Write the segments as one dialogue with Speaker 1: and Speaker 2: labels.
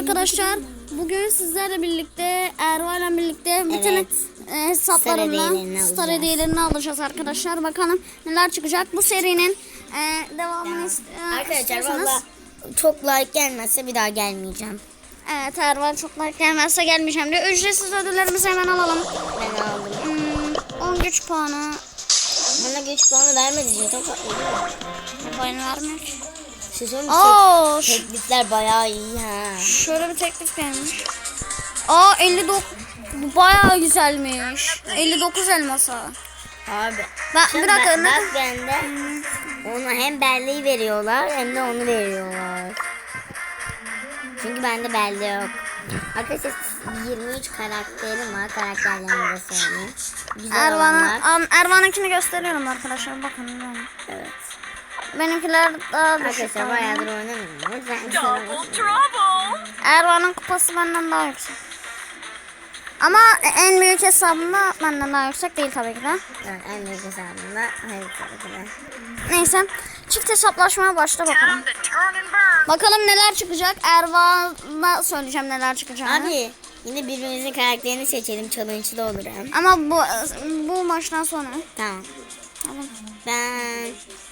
Speaker 1: arkadaşlar. Bugün sizlerle birlikte Ervan'la birlikte bütün
Speaker 2: Evet.
Speaker 1: e, hesaplarımla
Speaker 2: Star hediyelerini alacağız.
Speaker 1: arkadaşlar. Bakalım neler çıkacak. Bu serinin e, devamını ist- e,
Speaker 2: Arkadaşlar
Speaker 1: istiyorsanız-
Speaker 2: çok like gelmezse bir daha gelmeyeceğim.
Speaker 1: Evet Ervan çok like gelmezse gelmeyeceğim diyor. Ücretsiz ödüllerimizi hemen alalım.
Speaker 2: Ben aldım.
Speaker 1: Hmm, 10 güç puanı.
Speaker 2: Bana güç puanı vermedi diye çok haklı değil mi?
Speaker 1: Bayını vermek.
Speaker 2: Sizin
Speaker 1: Oo, ş-
Speaker 2: teklifler bayağı iyi ha.
Speaker 1: şöyle bir teklif gelmiş. Aa 59 bu bayağı güzelmiş. 59 elmasa.
Speaker 2: Abi.
Speaker 1: Bak bir dakika ne?
Speaker 2: bak bende ona hem belleği veriyorlar hem de onu veriyorlar. Çünkü bende belde yok. Arkadaşlar 23 karakterim var. Karakterlerimi de söyleyeyim. Güzel
Speaker 1: Ervan'ın Ervan'ınkini gösteriyorum arkadaşlar. Bakın.
Speaker 2: Evet.
Speaker 1: Benimkiler daha düşük.
Speaker 2: Arkadaşlar bayağıdır oynamıyorum.
Speaker 3: Double trouble!
Speaker 1: Ervan'ın kupası benden daha yüksek. Ama en büyük hesabında benden daha yüksek değil tabii ki de.
Speaker 2: Evet en büyük hesabımda. Hayır tabii ki de.
Speaker 1: Neyse. Çift hesaplaşmaya başla bakalım. Bakalım neler çıkacak. Ervan'a söyleyeceğim neler çıkacağını.
Speaker 2: Abi yine birbirimizin karakterini seçelim. Challenge'da olur hem.
Speaker 1: Ama bu bu maçtan sonra.
Speaker 2: Tamam.
Speaker 1: Tamam.
Speaker 2: Ben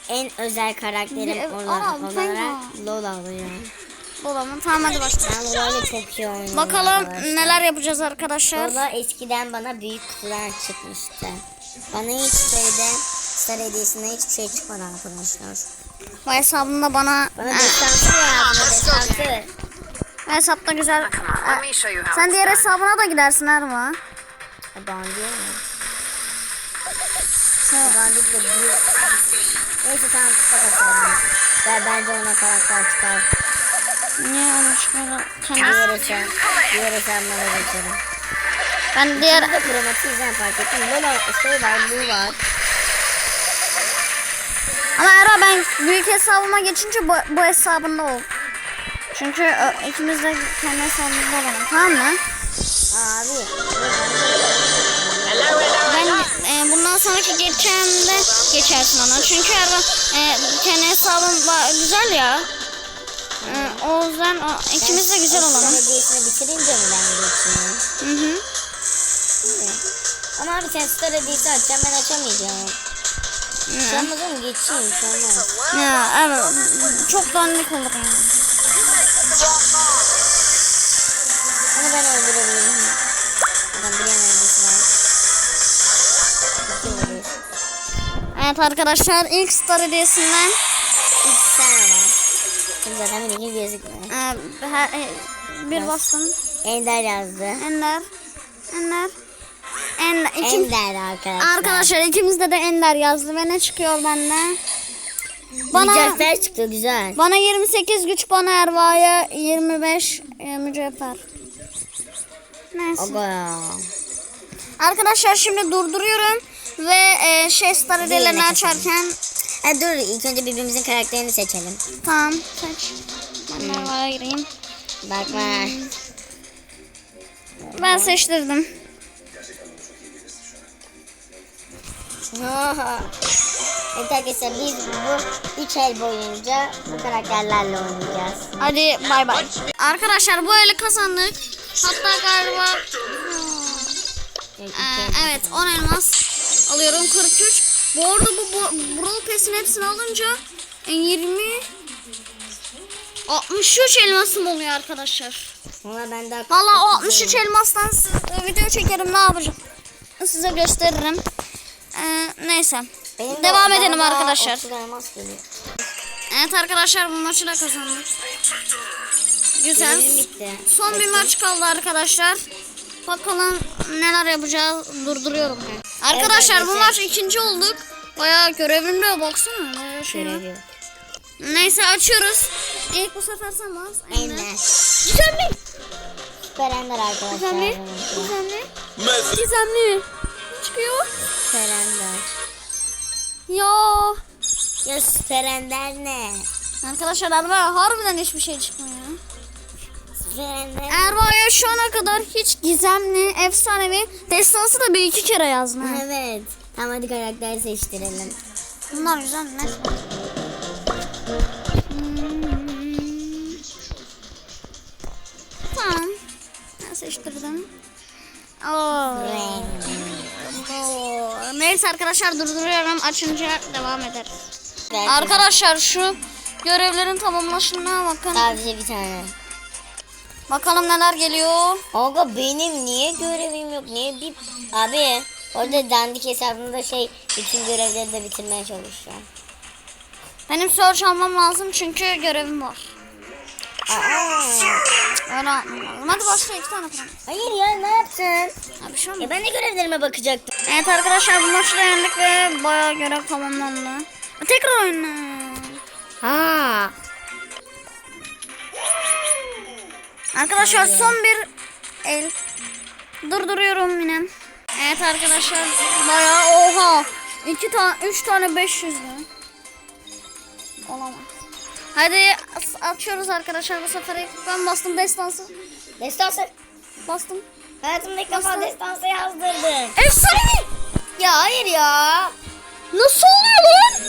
Speaker 2: en özel karakterim
Speaker 1: Bir-
Speaker 2: olarak,
Speaker 1: Aa, sen
Speaker 2: olarak Lola alıyorum.
Speaker 1: Bulamam. Tamam hadi başlayalım.
Speaker 2: Ben Lola'yı çok iyi oynuyorum.
Speaker 1: Bakalım
Speaker 2: arkadaşlar.
Speaker 1: neler yapacağız arkadaşlar.
Speaker 2: Lola eskiden bana büyük kutudan çıkmıştı. Bana hiç şeyde Star hediyesinden hiçbir şey çıkmadı arkadaşlar.
Speaker 1: Bu hesabında bana
Speaker 2: Bana destansı lazım. Destansı.
Speaker 1: Bu hesapta güzel.
Speaker 3: How
Speaker 1: Sen diğer hesabına da gidersin Erva.
Speaker 2: Ben diyor mu?
Speaker 1: Sen-
Speaker 2: Ben de bir... Neyse tamam kısa basalım. Ben bence ona karakter çıkar.
Speaker 1: Niye öyle çıkmadı? Kendi-
Speaker 2: hesap. Diğer hesabına geçelim.
Speaker 1: Ben diğer
Speaker 2: Bir de kromatizden fark ettim. Lola şey var, Lu var.
Speaker 1: ama Erva ben büyük hesabıma geçince bu, bu hesabında ol. Çünkü ö, ikimiz de kendi hesabımızda olalım. Tamam mı?
Speaker 2: Abi.
Speaker 1: Ben e, bundan sonraki geçeceğimde geçersin ona. Çünkü Erva e, kendi hesabım güzel ya. E, o yüzden o, ikimiz de güzel olalım.
Speaker 2: hediyesini bitirince mi ben geçeyim?
Speaker 1: Hı hı.
Speaker 2: Ama abi sen Star hediyesi açacaksın ben açamayacağım. Açamaz oğlum geçeyim sonra.
Speaker 1: Ya evet çok dandik olur yani.
Speaker 2: Ben öldürebilirim. Adam vuruyor.
Speaker 1: Evet arkadaşlar ilk star hediyesinden
Speaker 2: İki tane var. Şimdi zaten bir iki gözükmüyor.
Speaker 1: e, her, e, bir bastım.
Speaker 2: Ender yazdı.
Speaker 1: Ender. Ender. Ender. İkim,
Speaker 2: Ender arkadaşlar.
Speaker 1: arkadaşlar ikimizde de Ender yazdı ve ne çıkıyor benden? Bana
Speaker 2: Mücevher çıktı güzel.
Speaker 1: bana 28 güç bana Erva'ya 25 e, mücevher. Neyse.
Speaker 2: Aga.
Speaker 1: Arkadaşlar şimdi durduruyorum ve e, şey star hediyelerini
Speaker 2: nefes
Speaker 1: açarken
Speaker 2: Ha, dur ilk önce birbirimizin karakterini seçelim.
Speaker 1: tamam seç. Ben de Erva'ya gireyim.
Speaker 2: Bakma.
Speaker 1: Ben seçtirdim.
Speaker 2: evet arkadaşlar biz bu 3 el boyunca bu karakterlerle oynayacağız.
Speaker 1: Hadi bay bay. Arkadaşlar bu eli kazandık. Hatta galiba
Speaker 2: Evet,
Speaker 1: Ee, evet 10 elmas alıyorum 43. Bu arada bu, bu Brawl Pass'in hepsini alınca e, 20 63 elmasım oluyor arkadaşlar.
Speaker 2: Valla ben daha
Speaker 1: Valla o 63 elmastan siz, video çekerim ne yapacağım. Size gösteririm. Ee, neyse.
Speaker 2: Benim de-
Speaker 1: Devam
Speaker 2: bana
Speaker 1: edelim arkadaşlar.
Speaker 2: 30 elmas geliyor.
Speaker 1: Evet arkadaşlar bu maçı da kazandık. Güzel.
Speaker 2: Görevim bitti.
Speaker 1: Son bir maç kaldı arkadaşlar. Bakalım neler yapacağız. Durduruyorum. Arkadaşlar bu maç ikinci olduk. Bayağı görevimde baksana. Bayağı şey. Neyse açıyoruz. İlk bu sefer sen bas.
Speaker 2: Ender.
Speaker 1: Gizemli.
Speaker 2: Süper Ender arkadaşlar.
Speaker 1: Gizemli. Gizemli. Gizemli. Ne çıkıyor?
Speaker 2: Süper Ender.
Speaker 1: Ya.
Speaker 2: Ya Süper Ender ne?
Speaker 1: Arkadaşlar Erva harbiden hiçbir şey çıkmıyor. Erva'ya şu ana kadar hiç gizemli, efsanevi, destansı da bir iki kere yazdı.
Speaker 2: Evet. Tamam hadi karakter seçtirelim.
Speaker 1: Bunlar güzel ne? seçtirdim. Oo. Oo. Neyse arkadaşlar durduruyorum. Açınca devam ederiz. Arkadaşlar şu görevlerin tamamlaşımına bakın.
Speaker 2: Sadece bir tane.
Speaker 1: Bakalım neler geliyor.
Speaker 2: Aga benim niye görevim yok? Niye bir... Abi orada dandik hesabında şey bütün görevleri de bitirmeye çalışıyorum.
Speaker 1: Benim search almam lazım çünkü görevim var.
Speaker 2: Aa,
Speaker 1: Öyle lazım. Hadi başla iki tane falan.
Speaker 2: hayır ya ne yaptın?
Speaker 1: Bir şey olmaz.
Speaker 2: Ya ben de görevlerime bakacaktım.
Speaker 1: Evet arkadaşlar bu maçı da yendik ve bayağı görev tamamlandı. Tekrar oyna.
Speaker 2: Ha.
Speaker 1: Arkadaşlar son bir el. Durduruyorum yine. Evet arkadaşlar bayağı oha. iki tane, üç tane 500 lira. Olamaz. Hadi açıyoruz arkadaşlar bu sefer. Ben bastım destansı.
Speaker 2: Destansı.
Speaker 1: Bastım.
Speaker 2: Hayatımda ilk defa destansı yazdırdım.
Speaker 1: Efsane.
Speaker 2: Ya hayır ya.
Speaker 1: Nasıl oluyor lan?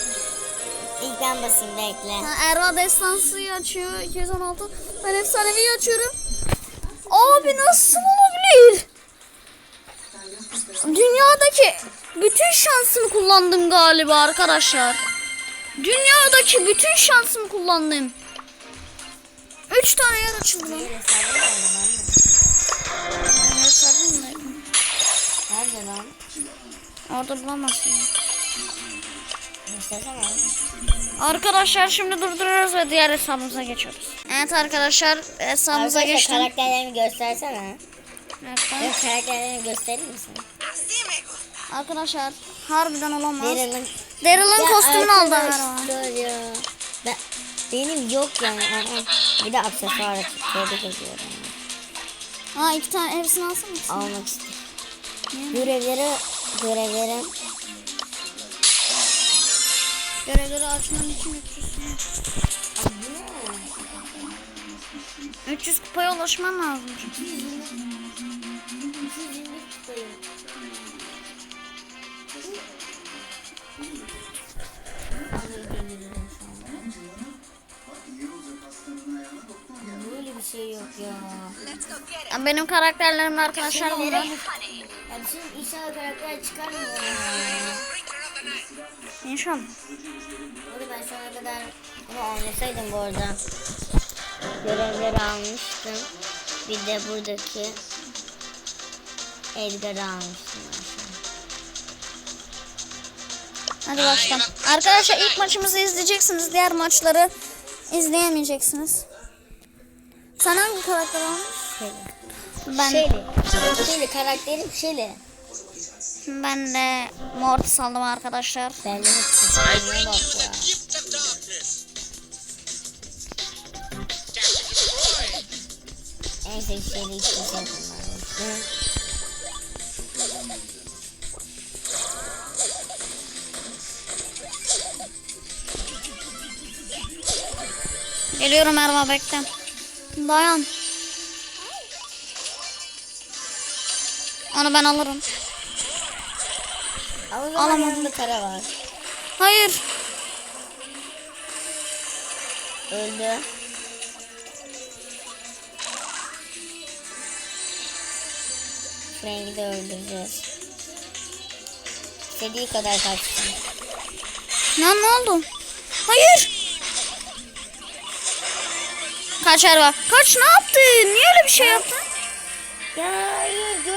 Speaker 2: İlk ben basayım bekle.
Speaker 1: Ha, Erva destansıyı açıyor 216. Ben efsanevi açıyorum. Abi nasıl olabilir? Dünyadaki bütün şansımı kullandım galiba arkadaşlar. Dünyadaki bütün şansımı kullandım. Üç tane yer açıldı lan. Nerede
Speaker 2: lan?
Speaker 1: Orada bulamazsın. Arkadaşlar şimdi durduruyoruz ve diğer hesabımıza geçiyoruz. Evet arkadaşlar hesabımıza
Speaker 2: Arkadaşlar
Speaker 1: geçtim.
Speaker 2: karakterlerimi göstersene.
Speaker 1: Evet, ben-
Speaker 2: karakterlerimi gösterir misin?
Speaker 1: Arkadaşlar harbiden olamaz.
Speaker 2: Daryl'ın
Speaker 1: Daryl'ın kostümünü aldı
Speaker 2: ya. Ben, benim yok yani. Aa, Bir de aksesuar tebrik ediyorum.
Speaker 1: Ha iki tane hepsini alsana.
Speaker 2: Almak istedim. Görevleri, görevleri.
Speaker 1: Görevleri açman için 300 300 kupaya ulaşman lazım. çünkü.
Speaker 2: Böyle bir şey yok ya.
Speaker 1: Ya Benim karakterlerim arkadaşlar bunlar.
Speaker 2: Ya şimdi inşallah karakter çıkarmıyor ya.
Speaker 1: İnşallah.
Speaker 2: Bunu ben şu ana kadar bunu oynasaydım bu arada. Görevleri almıştım. Bir de buradaki Edgar'ı almıştım.
Speaker 1: Hadi başla. Arkadaşlar ilk maçımızı izleyeceksiniz. Diğer maçları izleyemeyeceksiniz. Sen hangi karakter almış?
Speaker 2: Şöyle.
Speaker 1: Ben
Speaker 2: Şöyle. Şöyle karakterim şöyle.
Speaker 1: ben de Mortis aldım arkadaşlar.
Speaker 2: Ben de sevdiğim işte bunlar.
Speaker 1: Geliyorum Erva bekle. Dayan. Onu ben alırım.
Speaker 2: Ama
Speaker 1: Alamam.
Speaker 2: kara var.
Speaker 1: Hayır.
Speaker 2: Öldü. Frank'i de öldüreceğiz. İstediği kadar kaçsın.
Speaker 1: Ne ne oldu? Hayır. Kaç Erva. Kaç ne yaptın? Niye öyle bir şey yaptın?
Speaker 2: Ya hayır.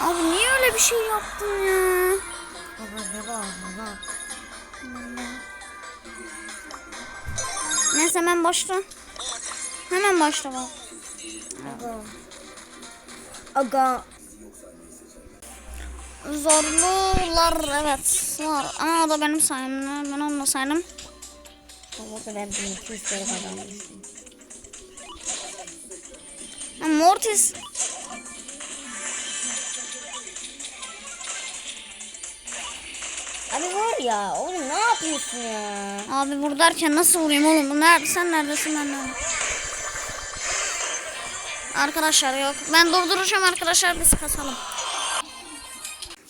Speaker 1: Abi niye öyle bir şey yaptın ya?
Speaker 2: Baba ne var baba?
Speaker 1: Neyse hemen başla. Hemen başla bak.
Speaker 2: Aga. Aga.
Speaker 1: Zorlular evet var ama o da benim sayemde ben olmasaydım.
Speaker 2: O kadar bir 200 kere kazanmışsın.
Speaker 1: Ha, Mortis
Speaker 2: Abi var ya oğlum ne yapıyorsun ya?
Speaker 1: abi vur derken nasıl vurayım oğlum nerede sen neredesin ben neredeyim? Arkadaşlar yok ben durduracağım arkadaşlar biz kasalım.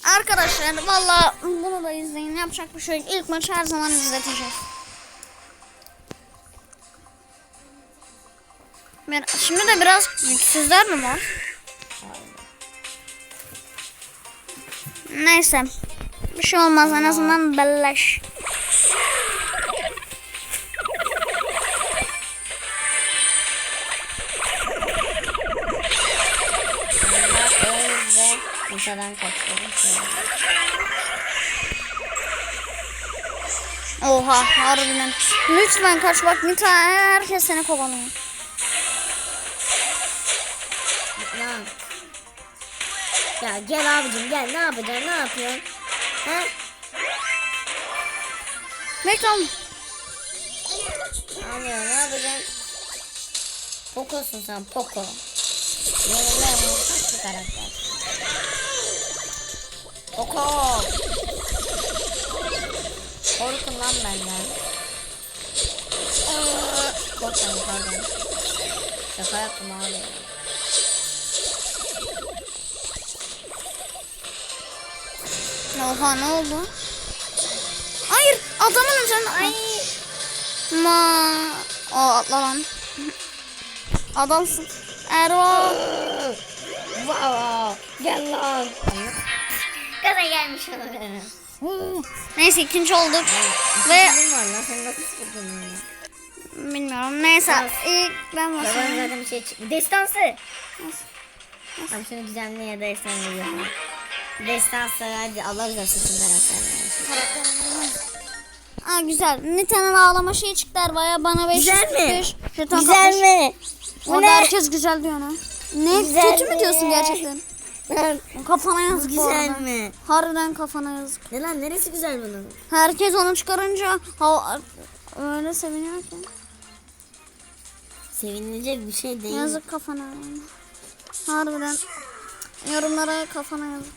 Speaker 1: Arkadaşlar valla bunu da izleyin yapacak bir şey yok. İlk maçı her zaman izleteceğiz. Şimdi de biraz güçsüzler mi var? Neyse. Bir şey olmaz en azından
Speaker 2: ve Nita'dan kaçıyorum.
Speaker 1: Oha harbiden. Lütfen kaç bak Nita herkes seni kovalıyor.
Speaker 2: Yap? Ya gel abicim gel ne yapacaksın ne yapıyorsun? He?
Speaker 1: Bekle oğlum.
Speaker 2: Anlıyor ne yapacaksın? Poco'sun sen Poco. Yenile muhtaç bir karakter. Poco. Korkun lan benden. Korkmayın pardon. Şaka yaptım abi.
Speaker 1: Oha ne oldu? Hayır adamın üzerine. Ay. Ma. O atla lan. Adamsın. Erva.
Speaker 2: Wow. Gel lan. Gaza gelmiş.
Speaker 1: Neyse ikinci olduk. Ve
Speaker 2: sen nasıl ya?
Speaker 1: bilmiyorum. Neyse ilk ben
Speaker 2: Baban
Speaker 1: basayım.
Speaker 2: zaten bir şey çıktı. Destansı. Tamam şunu düzenli ya da Destansı hadi Allah güzel seçim karakterler.
Speaker 1: Aa güzel. Nita'nın ağlama şeyi çıktı Erva'ya. Bana 5
Speaker 2: Güzel mi?
Speaker 1: 5 jeton
Speaker 2: Güzel
Speaker 1: kapmış.
Speaker 2: mi? Bu ne?
Speaker 1: herkes güzel diyor ne? Ne?
Speaker 2: Güzel
Speaker 1: Kötü mü diyorsun gerçekten? Kafana yazık bu
Speaker 2: Güzel mi?
Speaker 1: Harbiden kafana yazık.
Speaker 2: Ne lan neresi güzel bunun?
Speaker 1: Herkes onu çıkarınca ha, öyle seviniyor ki.
Speaker 2: Sevinilecek bir şey değil.
Speaker 1: Yazık kafana. Harbiden. Yorumlara kafana yazık.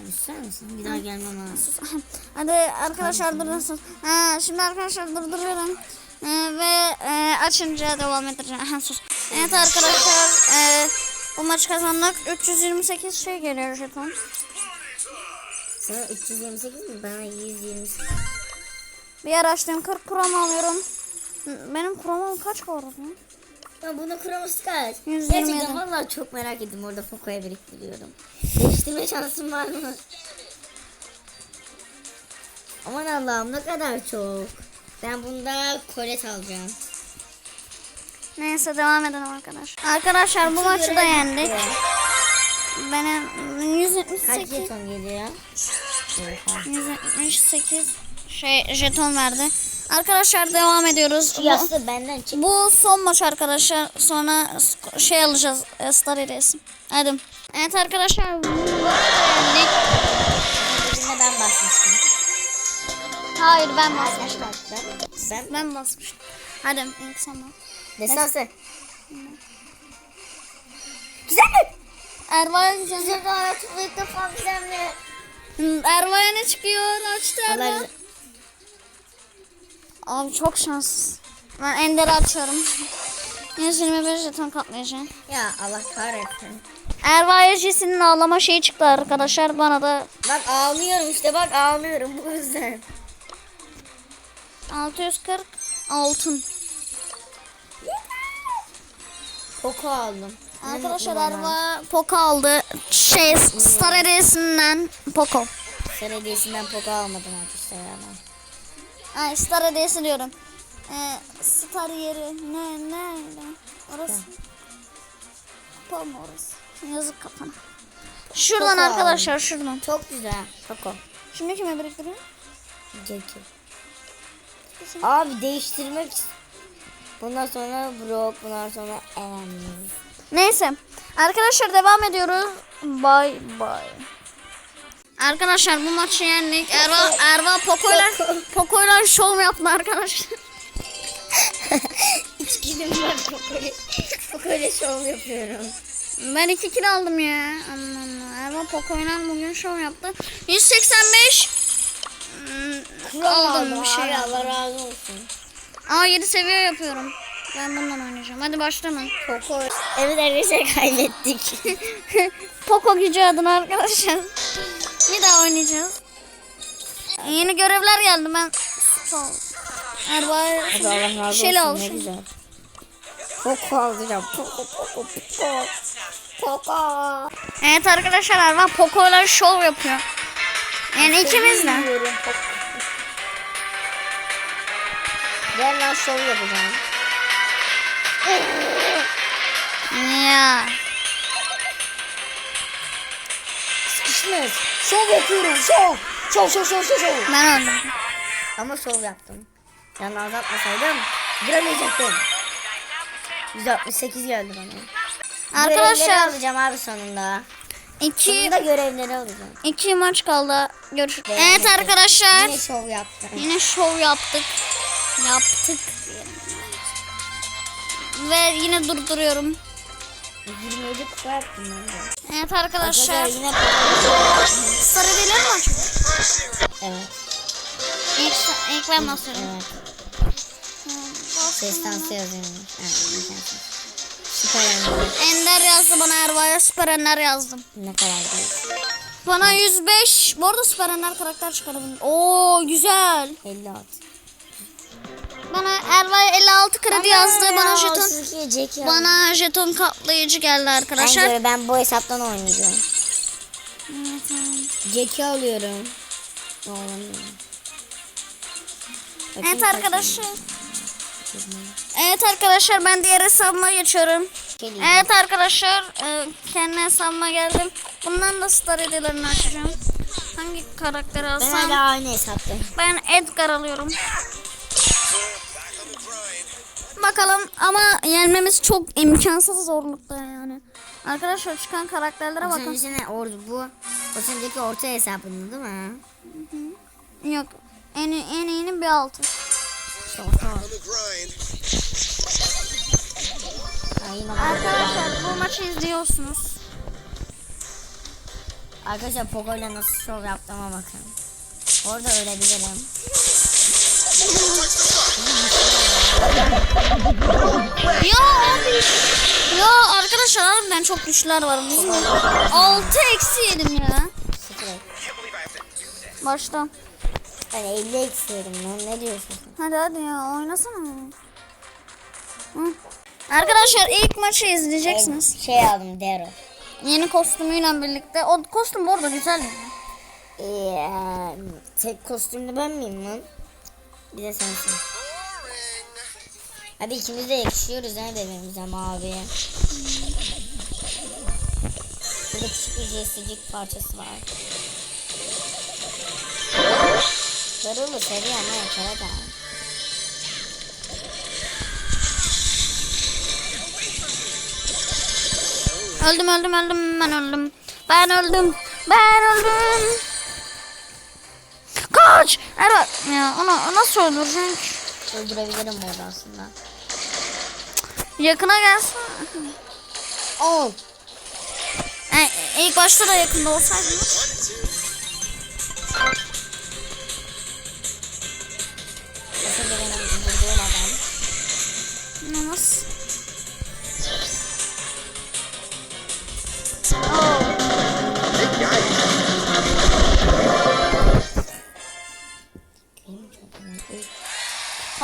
Speaker 2: Abi ister misin? Bir daha gelmem ha.
Speaker 1: Hadi arkadaşlar durursunuz. Ha, şimdi arkadaşlar durduruyorum. Ee, ve e, açınca devam edeceğim. Ha, sus. Evet arkadaşlar e, bu maç kazandık. 328 şey geliyor jeton.
Speaker 2: Sana 328 mi? Bana 128.
Speaker 1: Bir araçtayım 40 kuram alıyorum. Benim kuramım kaç bu arada?
Speaker 2: Ya bunu kuraması kaç?
Speaker 1: 127.
Speaker 2: Gerçekten vallahi çok merak ettim. Orada Poco'ya biriktiriyorum. Değiştirme şansım var mı? Aman Allah'ım ne kadar çok. Ben bunda kolet alacağım.
Speaker 1: Neyse devam edelim arkadaşlar. Arkadaşlar bu maçı da yendik. Benim
Speaker 2: Kaç
Speaker 1: 178
Speaker 2: jeton geliyor? Oha.
Speaker 1: 178 şey jeton verdi. Arkadaşlar devam ediyoruz.
Speaker 2: Yastığı benden çık.
Speaker 1: bu son maç arkadaşlar. Sonra şey alacağız. e, Star Heroes. Hadi. Evet arkadaşlar.
Speaker 2: Birine ben basmıştım.
Speaker 1: Hayır ben basmıştım.
Speaker 2: Ben
Speaker 1: Ben basmıştım. Hadi ilk sana.
Speaker 2: Destansı. Güzel mi?
Speaker 1: Erva'ya güzel.
Speaker 2: Güzel hayatımda ilk defa güzel mi?
Speaker 1: Erva'ya ne çıkıyor? Açtı Erva. Abi çok şanssız. Ben Ender'i açıyorum. 125 jeton katlayacağım.
Speaker 2: Ya Allah kahretsin.
Speaker 1: Erva'ya Jesse'nin ağlama şeyi çıktı arkadaşlar. Bana da
Speaker 2: Bak ağlıyorum işte bak ağlıyorum bu yüzden.
Speaker 1: 640 altın.
Speaker 2: Poco aldım.
Speaker 1: Arkadaşlar. Erva Poco aldı. Şey Star Hediyesi'nden Poco.
Speaker 2: Sen hediyesinden Poco almadım arkadaşlar ama.
Speaker 1: Ay Star diyorum. Ee, Star yeri ne ne ne? Orası. Mı orası? Yazık kafana. Şuradan
Speaker 2: Poco
Speaker 1: arkadaşlar şuradan.
Speaker 2: Çok güzel. Poco.
Speaker 1: Şimdi kime biriktiriyor?
Speaker 2: Jackie. Abi değiştirmek ist- Bundan sonra Brock, bundan sonra Em.
Speaker 1: Neyse. Arkadaşlar devam ediyoruz. Bye bye. Arkadaşlar bu maçı yendik. Erva, Erva Poco'yla Poco'yla şov yaptı arkadaşlar.
Speaker 2: İçkilim var Poco'yla. Poco'yla şov yapıyorum.
Speaker 1: Ben iki kilo aldım ya. Allah Allah. Erva Poco'yla bugün şov yaptı. 185 hmm, aldım bir şey.
Speaker 2: Allah razı olsun.
Speaker 1: Aa 7 seviye yapıyorum. Ben bundan oynayacağım. Hadi başlamayın.
Speaker 2: Poco. Evet arkadaşlar kaybettik.
Speaker 1: Poco gücü adına arkadaşlar. Bir daha oynayacağız. Yeni görevler geldi ben. Sağ ol. Erva
Speaker 2: Hadi Allah razı olsun ne
Speaker 1: olsun.
Speaker 2: güzel. Poco alacağım. Poco Poco Poco. Poco.
Speaker 1: Evet arkadaşlar Erva Poco'yla şov yapıyor. Yani ikimiz de.
Speaker 2: Bilmiyorum, Poco. Gel lan şov yapacağım.
Speaker 1: Ya.
Speaker 2: Sıkışmış. Şov yapıyorum şov. Şov şov şov şov şov.
Speaker 1: Ben öldüm.
Speaker 2: Ama şov yaptım. Yanına azaltmasaydım giremeyecektim. 168 geldi bana. Görevleri
Speaker 1: Arkadaşlar
Speaker 2: alacağım abi sonunda.
Speaker 1: iki,
Speaker 2: Sonunda görevleri alacağım.
Speaker 1: iki maç kaldı. Görüşürüz.
Speaker 2: Beğendim.
Speaker 1: Evet arkadaşlar.
Speaker 2: Yine şov yaptım.
Speaker 1: Yine şov yaptık. Yaptık. Ve yine durduruyorum.
Speaker 2: 27 kupa yaptım ben de.
Speaker 1: Evet arkadaşlar.
Speaker 2: Yine
Speaker 1: Sarı bilir mi?
Speaker 2: Evet.
Speaker 1: İlk, ilk ben basıyorum.
Speaker 2: Evet. Destansı yazıyormuş. Evet. imkansız. Süper Ender.
Speaker 1: Ender yazdı bana Erva'ya Süper Ender yazdım.
Speaker 2: Ne kadar değil.
Speaker 1: Bana 105. Bu arada Süper Ender karakter çıkardım. Oo güzel.
Speaker 2: 56.
Speaker 1: Bana Erva'ya 56 kredi yazdı. Bana jeton
Speaker 2: 32 Jack yazdı.
Speaker 1: bana jeton katlayıcı geldi arkadaşlar.
Speaker 2: Ben, ben bu hesaptan oynayacağım. Jack'i alıyorum.
Speaker 1: Evet arkadaşlar. Evet arkadaşlar ben diğer hesabıma geçiyorum. Evet arkadaşlar e, kendi hesabıma geldim. Bundan da star hediyelerini açacağım. Hangi karakteri
Speaker 2: Ben
Speaker 1: alsam?
Speaker 2: hala aynı hesaptayım.
Speaker 1: Ben Edgar alıyorum. Bakalım ama yenmemiz çok imkansız zorlukta yani. Arkadaşlar çıkan karakterlere bakın.
Speaker 2: öncesine or bu az önceki orta hesabında değil mi?
Speaker 1: Yok. En en iyinin bir altı.
Speaker 2: İşte orta var.
Speaker 1: Arkadaşlar bu maçı izliyorsunuz.
Speaker 2: Arkadaşlar Pogo'yla nasıl şov yaptığıma bakın. Orada ölebilirim.
Speaker 1: Ya abi. Ya arkadaşlar harbiden çok güçler var. Bizim 6 eksi yedim ya.
Speaker 2: Sıfır et.
Speaker 1: Başta.
Speaker 2: Ben 50 eksiyorum lan ne diyorsun?
Speaker 1: Hadi hadi ya oynasana. Hı. Arkadaşlar ilk maçı izleyeceksiniz.
Speaker 2: Ben şey aldım Dero.
Speaker 1: Yeni kostümüyle birlikte. O kostüm bu arada güzel yani.
Speaker 2: Ee, tek kostümlü ben miyim lan? Bir de sensin. Hadi ikimiz de yakışıyoruz ha birbirimize maviye. Burada küçük bir jesticik parçası var. Darılı seviyor ama yakara da.
Speaker 1: Öldüm öldüm öldüm ben öldüm. Ben öldüm. Ben öldüm. Kaç! Evet. Ya ona nasıl öldürecek?
Speaker 2: Öldürebilirim orada aslında.
Speaker 1: Yakına gelsin.
Speaker 2: Ol.
Speaker 1: Yani ilk başta da yakında olsaydı.
Speaker 2: Aslında benim vurduğum adam.
Speaker 1: Nasıl?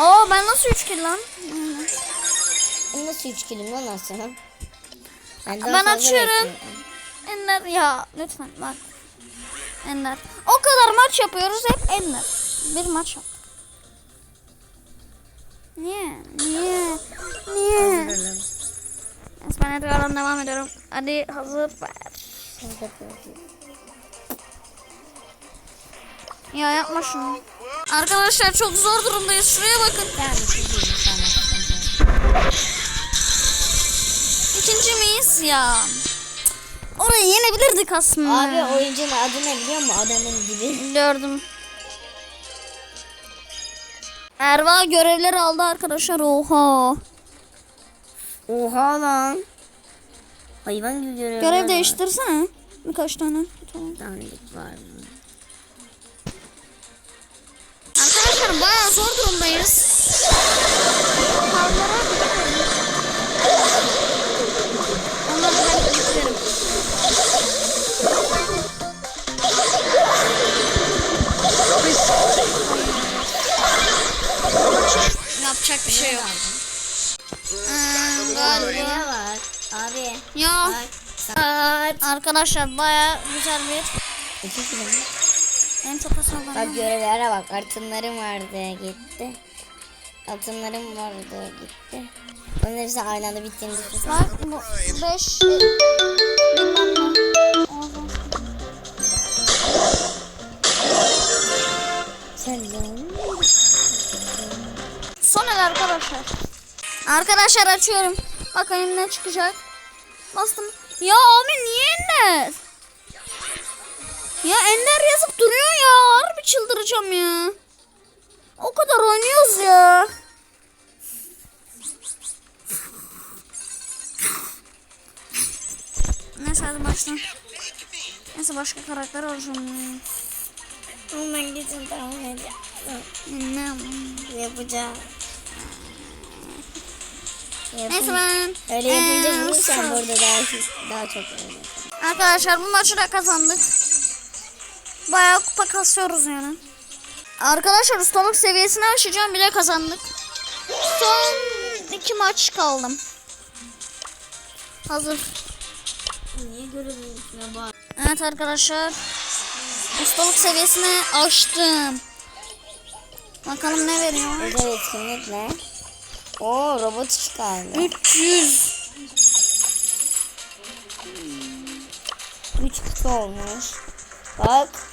Speaker 1: Oo ben nasıl 3 kill lan?
Speaker 2: Ben nasıl 3 kilim lan aslında? Ben,
Speaker 1: Ben açıyorum. Ender ya lütfen bak. Ender. O kadar maç yapıyoruz hep Ender. Bir maç yap. Niye? Niye? Niye? Neyse, ben Edgar'dan devam ediyorum. Hadi hazır ver. Ya yapma şunu. Arkadaşlar çok zor durumdayız. Şuraya bakın. İkinci miyiz ya? Orayı yenebilirdik aslında.
Speaker 2: Abi oyuncunun adı ne biliyor musun? Adamın dibi.
Speaker 1: Gördüm. Erva görevleri aldı arkadaşlar. Oha.
Speaker 2: Oha lan. Hayvan gibi görüyorum.
Speaker 1: Görev değiştirsene. Birkaç tane. Tamam.
Speaker 2: Dandik var mı?
Speaker 1: Arkadaşlar bayağı zor durumdayız. Onları ben bitirelim. Yapacak bir şey yok. Ee, galiba.
Speaker 2: Var? Abi.
Speaker 1: Ya arkadaşlar baya güzel bir
Speaker 2: İki kilo
Speaker 1: en çok hasar
Speaker 2: Bak görevlere bak. Altınlarım vardı gitti. Altınlarım vardı gitti. Onların hepsi aynı anda bittiğini düşünsene.
Speaker 1: Bak bu 5 bilmem ne. Son el arkadaşlar. Arkadaşlar açıyorum. Bakayım ne çıkacak. Bastım. Ya abi niye Ender? Ya Ender yazıp duruyor ya. Harbi çıldıracağım ya. O kadar oynuyoruz ya. Neyse hadi başla. Neyse başka karakter.
Speaker 2: Ama ben gidin tamam edeceğim.
Speaker 1: Ne?
Speaker 2: Yapacağım.
Speaker 1: Neyse ben...
Speaker 2: Öyle yapınca
Speaker 1: sonra-
Speaker 2: burada daha, daha çok öyle.
Speaker 1: Arkadaşlar bu maçı da kazandık. Bayağı kupa kasıyoruz yani. Arkadaşlar ustalık seviyesini aşacağım bile kazandık. Son iki maç kaldım. Hazır.
Speaker 2: Niye içine bak?
Speaker 1: Evet arkadaşlar. Ustalık seviyesini aştım. Bakalım ne veriyor.
Speaker 2: Özel etkinlik ne? Oo robot çıkardı.
Speaker 1: 300.
Speaker 2: 3 kutu olmuş. Bak.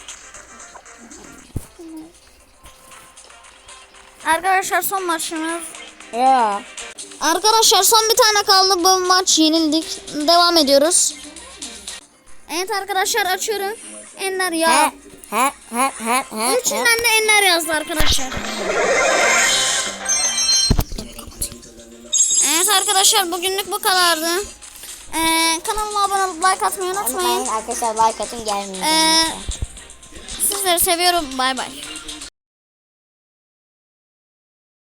Speaker 1: Arkadaşlar son maçımız.
Speaker 2: Ya.
Speaker 1: Arkadaşlar son bir tane kaldı. Bu maç yenildik. Devam ediyoruz. Evet arkadaşlar açıyorum. Enler ya.
Speaker 2: He he he he he. he.
Speaker 1: Üçünden de Enler yazdı arkadaşlar. Evet arkadaşlar bugünlük bu kadardı. Ee, kanalıma abone olup like atmayı unutmayın.
Speaker 2: Unutmayın arkadaşlar like atın gelmeyin.
Speaker 1: Ee, sizleri seviyorum. Bay bay.